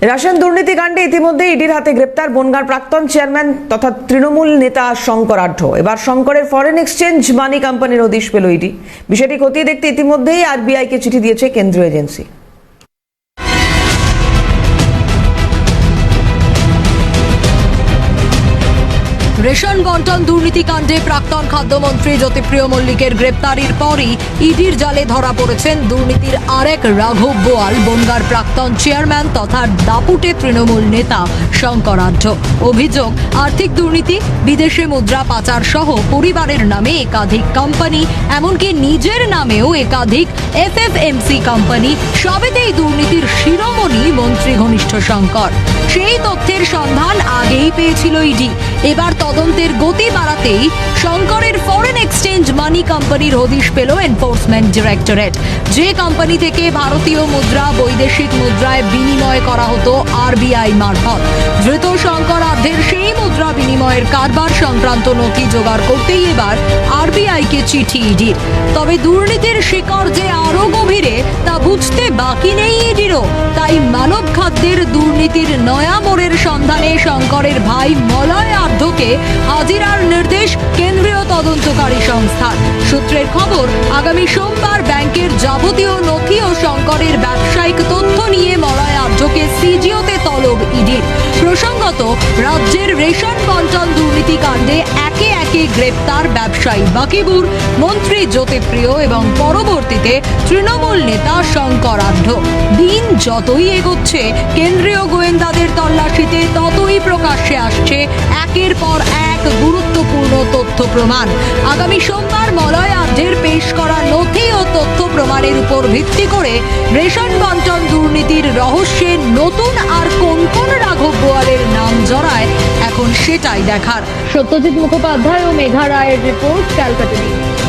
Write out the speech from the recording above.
Russian দুর্নীতি কাণ্ডে ইতিমধ্যে ইডির হাতে গ্রেপ্তার বনগাঁর প্রাক্তন চেয়ারম্যান তথা তৃণমূল নেতা শঙ্কর আঢ্য। এবার শঙ্করের ফরেন এক্সচেঞ্জ মানি কোম্পানির অধীশ পেল ইডি। বিষয়টি খতিয়ে দেখতে ইতিমধ্যেই আরবিআইকে চিঠি দিয়েছে কেন্দ্রীয় এজেন্সি। রেশন বন্টন দুর্নীতিকাণ্ডে প্রাক্তন খাদ্যমন্ত্রী জ্যোতিপ্রিয় মল্লিকের গ্রেপ্তারির পরই ইডির জালে ধরা পড়েছেন দুর্নীতির আরেক রাঘব বোয়াল, বনগার প্রাক্তন চেয়ারম্যান তথা দাপুটে তৃণমূল নেতা শঙ্কর আঢ্য অভিযোগ, আর্থিক দুর্নীতি, বিদেশে মুদ্রা পাচার সহ পরিবারের নামে একাধিক কোম্পানি, এমনকি নিজের নামেও একাধিক এফএফএমসি কোম্পানি সবেতেই দুর্নীতির শিরোমণি মন্ত্রী ঘনিষ্ঠ শঙ্কর। সেই তথ্যের সন্ধান আগেই পেয়েছিল ইডি। এবার তদন্তের গতি বাড়াতেই শঙ্করের ফরেন এক্সচেঞ্জ মানি কোম্পানির হদিশ পেল এনফোর্সমেন্ট ডিরেক্টরেট যে কোম্পানি থেকে ভারতীয় মুদ্রা, বৈদেশিক মুদ্রায় বিনিময় করা হতো আরবিআই মারফত। ধৃত শঙ্কর আধ্যের সেই কারবার সংক্রান্ত নথি জোগাড় করতেই এবার আরবিআইকে চিঠি ইডির। তবে দুর্নীতির শিকড় যে আরও গভীরে, তা বুঝতে বাকি নেই ইডিরও। তাই মানব খাদ্যের দুর্নীতির নয়া মোড়ের সন্ধানে শঙ্করের ভাই মলয় আর্ধকে হাজিরার নির্দেশ কেন্দ্রীয় তদন্তকারী সংস্থার সূত্রের খবর, আগামী সোমবার ব্যাংকের যাবতীয় নথি ও শঙ্করের ব্যবসায়িক তথ্য নিয়ে মলয় তলব ইডির প্রসঙ্গত, রাজ্যের রেশন বন্টন দুর্নীতি কাণ্ডে একে একে গ্রেপ্তার ব্যবসায়ী বাকিবুর, মন্ত্রী জ্যোতিপ্রিয় এবং পরবর্তীতে তৃণমূল নেতা শঙ্কর আঢ্য। দিন যতই এগোচ্ছে, কেন্দ্রীয় গোয়েন্দাদের তল্লাশিতে ততই প্রকাশ্যে আসছে একের পর এক গুরুত্বপূর্ণ তথ্য প্রমাণ। আগামী সোমবার মলয় আঢ্যের পেশ করা নথি ও তথ্য প্রমাণের উপর ভিত্তি করে রেশন বন্টন দুর্নীতির রহস্যে নতুন আর কোন কোন সেটাই দেখার। সত্যজিৎ মুখোপাধ্যায় ও মেঘা রায়ের রিপোর্ট ক্যালকাটা নিউজ।